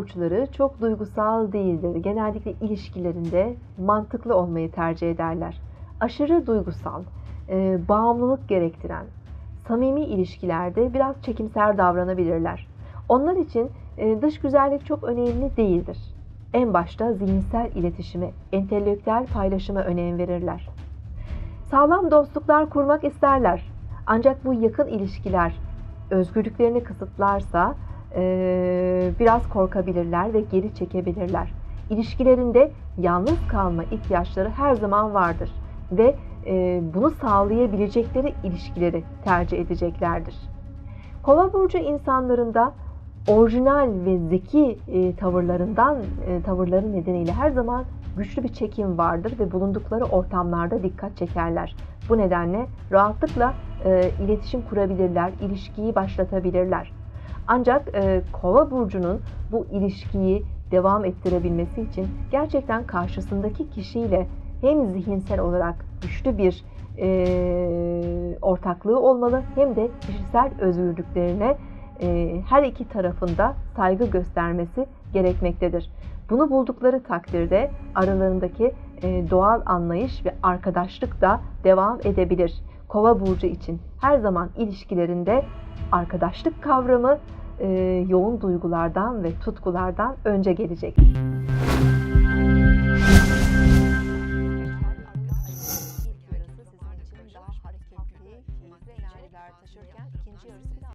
burçları çok duygusal değildir. Genellikle ilişkilerinde mantıklı olmayı tercih ederler. Aşırı duygusal, e, bağımlılık gerektiren, samimi ilişkilerde biraz çekimser davranabilirler. Onlar için e, dış güzellik çok önemli değildir. En başta zihinsel iletişime, entelektüel paylaşıma önem verirler. Sağlam dostluklar kurmak isterler. Ancak bu yakın ilişkiler özgürlüklerini kısıtlarsa e, biraz korkabilirler ve geri çekebilirler. İlişkilerinde yalnız kalma ihtiyaçları her zaman vardır ve e, bunu sağlayabilecekleri ilişkileri tercih edeceklerdir. Kova burcu insanlarında orijinal ve zeki e, tavırlarından e, tavırları nedeniyle her zaman güçlü bir çekim vardır ve bulundukları ortamlarda dikkat çekerler. Bu nedenle rahatlıkla iletişim kurabilirler, ilişkiyi başlatabilirler. Ancak e, Kova burcunun bu ilişkiyi devam ettirebilmesi için gerçekten karşısındaki kişiyle hem zihinsel olarak güçlü bir e, ortaklığı olmalı hem de kişisel özgürlüklerine e, her iki tarafında saygı göstermesi gerekmektedir. Bunu buldukları takdirde aralarındaki e, doğal anlayış ve arkadaşlık da devam edebilir. Kova burcu için her zaman ilişkilerinde arkadaşlık kavramı e, yoğun duygulardan ve tutkulardan önce gelecek.